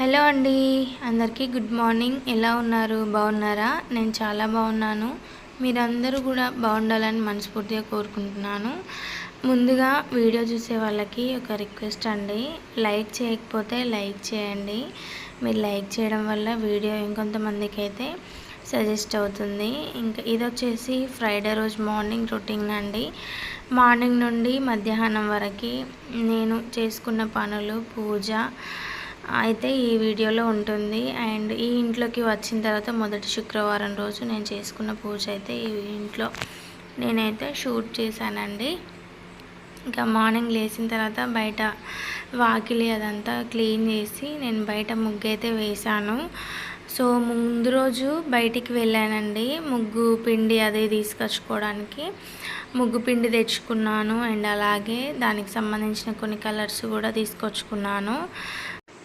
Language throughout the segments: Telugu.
హలో అండి. అందరికీ గుడ్ మార్నింగ్. ఎలా ఉన్నారు? బాగున్నారా? నేను చాలా బాగున్నాను. మీరందరూ కూడా బాగుండాలని మనస్ఫూర్తిగా కోరుకుంటున్నాను. ముందుగా వీడియో చూసే వాళ్ళకి ఒక రిక్వెస్ట్ అండి. లైక్ చేయకపోతే లైక్ చేయండి. మీరు లైక్ చేయడం వల్ల వీడియో ఇంకొంతమందికి అయితే సజెస్ట్ అవుతుంది. ఇంకా ఇది వచ్చేసి ఫ్రైడే రోజు మార్నింగ్ రొటీన్ అండి. మార్నింగ్ నుండి మధ్యాహ్నం వరకు నేను చేసుకున్న పనులు పూజ అయితే ఈ వీడియోలో ఉంటుంది. అండ్ ఈ ఇంట్లోకి వచ్చిన తర్వాత మొదటి శుక్రవారం రోజు నేను చేసుకున్న పూజ అయితే ఈ ఇంట్లో నేనైతే షూట్ చేశానండి. ఇంకా మార్నింగ్ లేచిన తర్వాత బయట వాకిలి అదంతా క్లీన్ చేసి నేను బయట ముగ్గు అయితే వేశాను. సో ముందు రోజు బయటికి వెళ్ళానండి. ముగ్గు పిండి అది తీసుకొచ్చుకోవడానికి. ముగ్గు పిండి తెచ్చుకున్నాను. అండ్ అలాగే దానికి సంబంధించిన కొన్ని కలర్స్ కూడా తీసుకొచ్చుకున్నాను.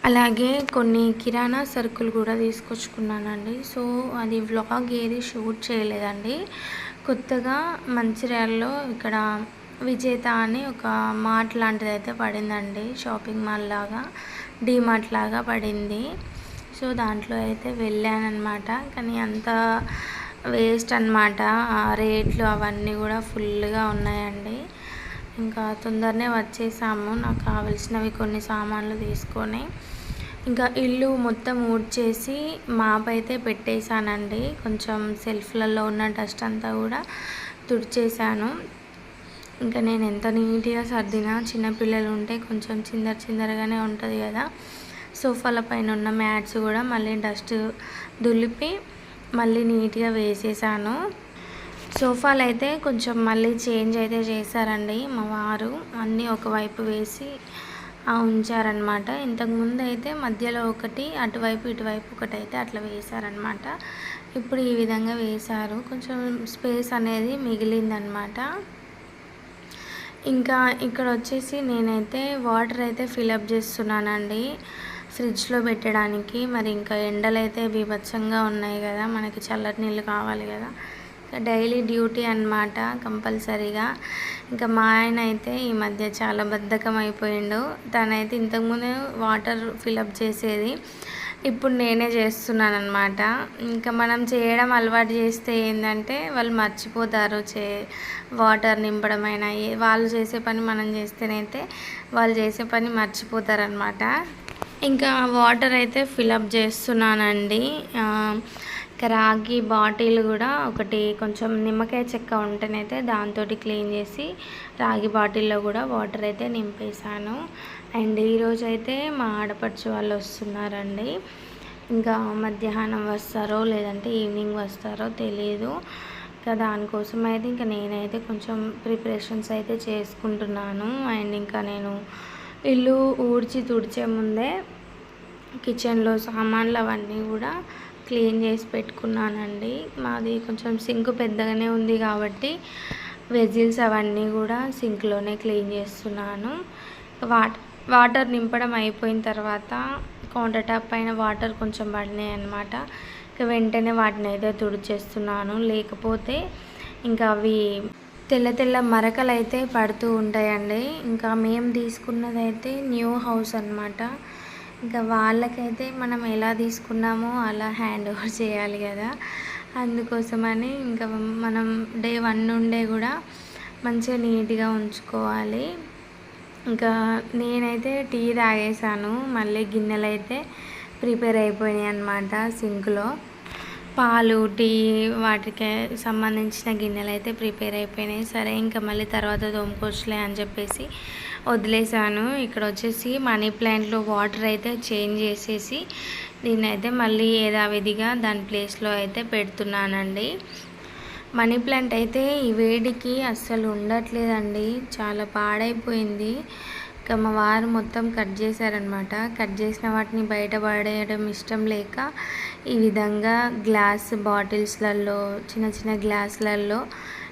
అలాగే కొన్ని కిరాణా సరుకులు కూడా తీసుకొచ్చుకున్నానండి. సో అది వ్లాగ్ ఏది షూట్ చేయలేదండి. కొత్తగా మంచిర్యాలలో ఇక్కడ విజేత అని ఒక మార్ట్ లాంటిది అయితే పడిందండి. షాపింగ్ మాల్ లాగా డీమార్ట్ లాగా పడింది. సో దాంట్లో అయితే వెళ్ళానమాట కానీ అంత వేస్ట్ అనమాట రేట్లు అవన్నీ కూడా ఫుల్గా ఉన్నాయండి. ఇంకా తొందరనే వచ్చేసాము. నాకు కావలసినవి కొన్ని సామాన్లు తీసుకొని ఇంకా ఇల్లు మొత్తం ఊడ్చేసి మాప్ అయితే పెట్టేశానండి. కొంచెం సెల్ఫ్లలో ఉన్న డస్ట్ అంతా కూడా తుడిచేశాను. ఇంకా నేను ఎంత నీట్గా సర్దినా చిన్నపిల్లలు ఉంటే కొంచెం చిందర చిందరగానే ఉంటుంది కదా. సోఫాల పైన ఉన్న మ్యాట్స్ కూడా మళ్ళీ డస్ట్ దులిపి మళ్ళీ నీట్గా వేసేసాను సోఫాలు అయితే కొంచెం మళ్ళీ చేంజ్ అయితే చేశారండి మా వారు. అన్నీ ఒకవైపు వేసి ఉంచారనమాట ఇంతకుముందు అయితే మధ్యలో ఒకటి అటువైపు ఇటువైపు ఒకటి అయితే అట్లా వేశారనమాట ఇప్పుడు ఈ విధంగా వేశారు. కొంచెం స్పేస్ అనేది మిగిలిందనమాట ఇంకా ఇక్కడ వచ్చేసి నేనైతే వాటర్ అయితే ఫిలప్ చేస్తున్నానండి. ఫ్రిడ్జ్లో పెట్టడానికి. మరి ఇంకా ఎండలు అయితే బీభత్సంగా ఉన్నాయి కదా. మనకి చల్లటి నీళ్ళు కావాలి కదా. డైలీ డ్యూటీ అనమాట కంపల్సరీగా. ఇంకా మా ఆయన అయితే ఈ మధ్య చాలా బద్ధకం అయిపోయిండు. తనైతే ఇంతకుముందు వాటర్ ఫిలప్ చేసేది. ఇప్పుడు నేనే చేస్తున్నాను అనమాట ఇంకా మనం చేయడం అలవాటు చేస్తే ఏంటంటే వాళ్ళు మర్చిపోతారు చే వాటర్ నింపడమైనా. వాళ్ళు చేసే పని మనం చేస్తేనైతే వాళ్ళు చేసే పని మర్చిపోతారనమాట ఇంకా వాటర్ అయితే ఫిలప్ చేస్తున్నానండి. రాగి బాటిల్ కూడా ఒకటి కొంచెం నిమ్మకాయ చెక్క ఉంటేనైతే దాంతో క్లీన్ చేసి రాగి బాటిల్లో కూడా వాటర్ అయితే నింపేశాను. అండ్ ఈరోజు అయితే మా ఆడపడుచు వాళ్ళు వస్తున్నారండి. ఇంకా మధ్యాహ్నం వస్తారో లేదంటే ఈవినింగ్ వస్తారో తెలియదు ఇంకా దానికోసం అయితే ఇంకా నేనైతే కొంచెం ప్రిపరేషన్స్ అయితే చేసుకుంటున్నాను. అండ్ ఇంకా నేను ఇల్లు ఊడ్చి తుడిచే ముందే కిచెన్లో సామాన్లు అవన్నీ కూడా క్లీన్ చేసి పెట్టుకున్నానండి. మాది కొంచెం సింక్ పెద్దగానే ఉంది కాబట్టి వెజిల్స్ అవన్నీ కూడా సింక్లోనే క్లీన్ చేస్తున్నాను. వాటర్ వాటర్ నింపడం అయిపోయిన తర్వాత కౌంటర్ టాప్ పైన వాటర్ కొంచెం పడినాయి అనమాట ఇంకా వెంటనే వాటిని అయితే తుడిచేస్తున్నాను. లేకపోతే ఇంకా అవి తెల్ల తెల్ల మరకలు అయితే పడుతూ ఉంటాయండి. ఇంకా మేము తీసుకున్నది అయితే న్యూ హౌస్ అనమాట ఇంకా వాళ్ళకైతే మనం ఎలా తీసుకున్నామో అలా హ్యాండ్ ఓవర్ చేయాలి కదా. అందుకోసమని ఇంకా మనం డే వన్ నుండే కూడా మంచిగా నీట్గా ఉంచుకోవాలి. ఇంకా నేనైతే టీ తాగేసాను మళ్ళీ గిన్నెలు అయితే ప్రిపేర్ అయిపోయినాయి అన్నమాట సింక్లో. పాలు టీ వాటికి సంబంధించిన గిన్నెలు అయితే ప్రిపేర్ అయిపోయినాయి. సరే ఇంకా మళ్ళీ తర్వాత తోముకోవచ్చులే అని చెప్పేసి వదిలేసాను ఇక్కడ వచ్చేసి మనీ ప్లాంట్లో వాటర్ అయితే చేంజ్ చేసేసి దీన్ని అయితే మళ్ళీ యథావిధిగా దాని ప్లేస్లో అయితే పెడుతున్నానండి. మనీ ప్లాంట్ అయితే ఈ వేడికి అస్సలు ఉండట్లేదండి. చాలా పాడైపోయింది. ఇంకా మా వారు మొత్తం కట్ చేశారనమాట. కట్ చేసిన వాటిని బయట పడేయడం ఇష్టం లేక ఈ విధంగా గ్లాస్ బాటిల్స్లలో చిన్న చిన్న గ్లాసులలో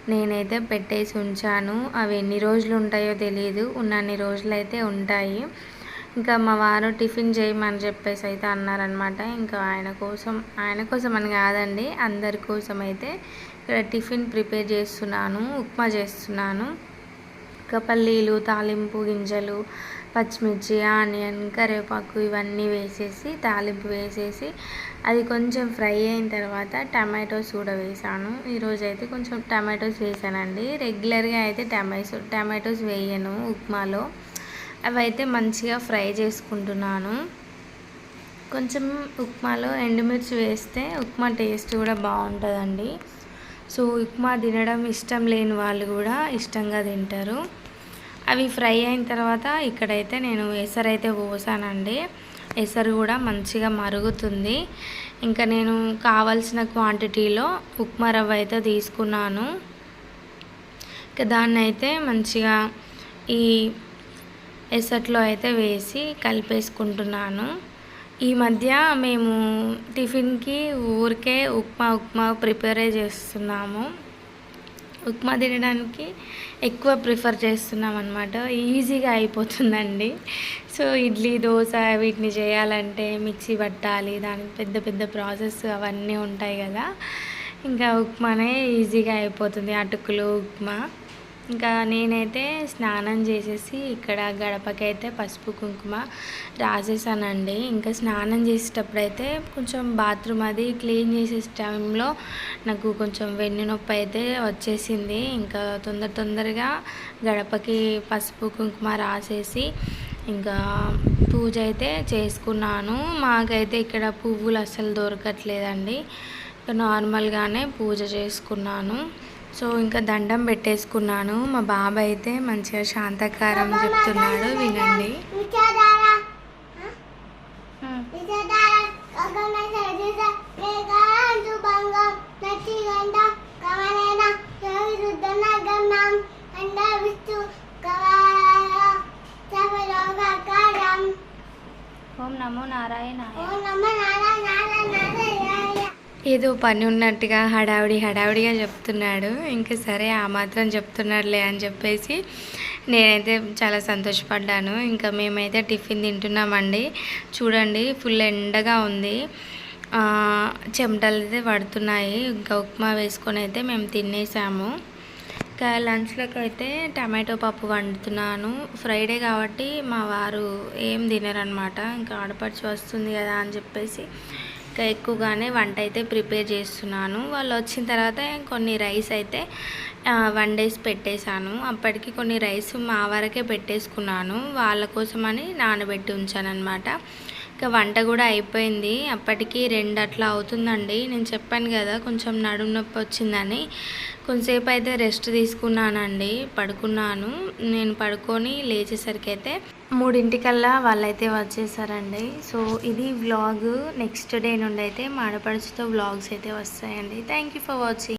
నేనైతే పెట్టేసి ఉంచాను. అవి ఎన్ని రోజులు ఉంటాయో తెలియదు ఉన్నన్ని రోజులు అయితే ఉంటాయి. ఇంకా మా వారు టిఫిన్ చేయమని చెప్పేసి అయితే అన్నారనమాట ఇంకా ఆయన కోసం ఆయన కోసం అని కాదండి అందరి కోసం అయితే ఇక్కడ టిఫిన్ ప్రిపేర్ చేస్తున్నాను ఉప్మా చేస్తున్నాను. ఇంకా పల్లీలు తాలింపు గింజలు పచ్చిమిర్చి ఆనియన్ కరివేపాకు ఇవన్నీ వేసేసి తాలింపు వేసేసి అది కొంచెం ఫ్రై అయిన తర్వాత టమాటోస్ కూడా వేసాను. ఈరోజు అయితే కొంచెం టమాటోస్ వేసానండి. రెగ్యులర్గా అయితే టమాటోస్ టమాటోస్ వేయను ఉప్మాలో. అవి అయితే మంచిగా ఫ్రై చేసుకుంటున్నాను. కొంచెం ఉప్మాలో ఎండుమిర్చి వేస్తే ఉప్మా టేస్ట్ కూడా బాగుంటుందండి. సో ఉప్మా తినడం ఇష్టం లేని వాళ్ళు కూడా ఇష్టంగా తింటారు. అవి ఫ్రై అయిన తర్వాత ఇక్కడైతే నేను ఎసరైతే పోసానండి. ఎసరు కూడా మంచిగా మరుగుతుంది. ఇంకా నేను కావలసిన క్వాంటిటీలో ఉప్మా రవ్వ అయితే తీసుకున్నాను. ఇంకా దాన్ని అయితే మంచిగా ఈ ఎసట్లో అయితే వేసి కలిపేసుకుంటున్నాను. ఈ మధ్య మేము టిఫిన్కి ఊరికే ఉప్మా ఉప్మా ప్రిపేరే చేస్తున్నాము. ఉప్మా తినడానికి ఎక్కువ ప్రిఫర్ చేస్తున్నాం అనమాట ఈజీగా అయిపోతుందండి. సో ఇడ్లీ దోశ వీటిని చేయాలంటే మిక్సీ పట్టాలి దానికి పెద్ద పెద్ద ప్రాసెస్ అవన్నీ ఉంటాయి కదా. ఇంకా ఉప్మానే ఈజీగా అయిపోతుంది అటుకులు ఉప్మా. ఇంకా నేనైతే స్నానం చేసేసి ఇక్కడ గడపకైతే పసుపు కుంకుమ రాసేసానండి. ఇంకా స్నానం చేసేటప్పుడు అయితే కొంచెం బాత్రూమ్ అది క్లీన్ చేసే టైంలో నాకు కొంచెం వెన్ను నొప్పి అయితే వచ్చేసింది. ఇంకా తొందర తొందరగా గడపకి పసుపు కుంకుమ రాసేసి ఇంకా పూజ అయితే చేసుకున్నాను. మాకైతే ఇక్కడ పువ్వులు అస్సలు దొరకట్లేదండి. నార్మల్గానే పూజ చేసుకున్నాను. సో ఇంకా దండం పెట్టేసుకున్నాను. మా బాబాయ్ అయితే మంచిగా శాంతకారం చెప్తున్నాడు వినండి. ఓం నమో నారాయణ ఏదో పని ఉన్నట్టుగా హడావిడి హడావిడిగా చెప్తున్నాడు. ఇంకా సరే ఆ మాత్రం చెప్తున్నాడులే అని చెప్పేసి నేనైతే చాలా సంతోషపడ్డాను. ఇంకా మేమైతే టిఫిన్ తింటున్నామండి. చూడండి ఫుల్ ఎండగా ఉంది. చెమటలు అయితే పడుతున్నాయి. ఇంకా ఉప్మా వేసుకొని అయితే మేము తినేసాము. ఇంకా లంచ్లోకి అయితే టమాటో పప్పు వండుతున్నాను. ఫ్రైడే కాబట్టి మా వారు ఏం తినరనమాట ఇంకా ఆడపడిచి వస్తుంది కదా అని చెప్పేసి ఇంకా ఎక్కువగానే వంట అయితే ప్రిపేర్ చేస్తున్నాను. వాళ్ళు వచ్చిన తర్వాత కొన్ని రైస్ అయితే వన్ డేస్ పెట్టేశాను. అప్పటికి కొన్ని రైస్ మా వరకే పెట్టేసుకున్నాను. వాళ్ళ కోసమని నానబెట్టి ఉంచాను అనమాట ఇంకా వంట కూడా అయిపోయింది. అప్పటికి రెండు అట్లా అవుతుందండి. నేను చెప్పాను కదా కొంచెం నడుము నొప్పి వచ్చిందని. కొంతసేపు అయితే రెస్ట్ తీసుకున్నానండి. పడుకున్నాను. నేను పడుకొని లేచేసరికి అయితే మూడింటికల్లా వాళ్ళైతే వచ్చేసారండి. సో ఇది వ్లాగ్. నెక్స్ట్ డే నుండి అయితే మాడపడుచుతో వ్లాగ్స్ అయితే వస్తాయండి. Thank you for watching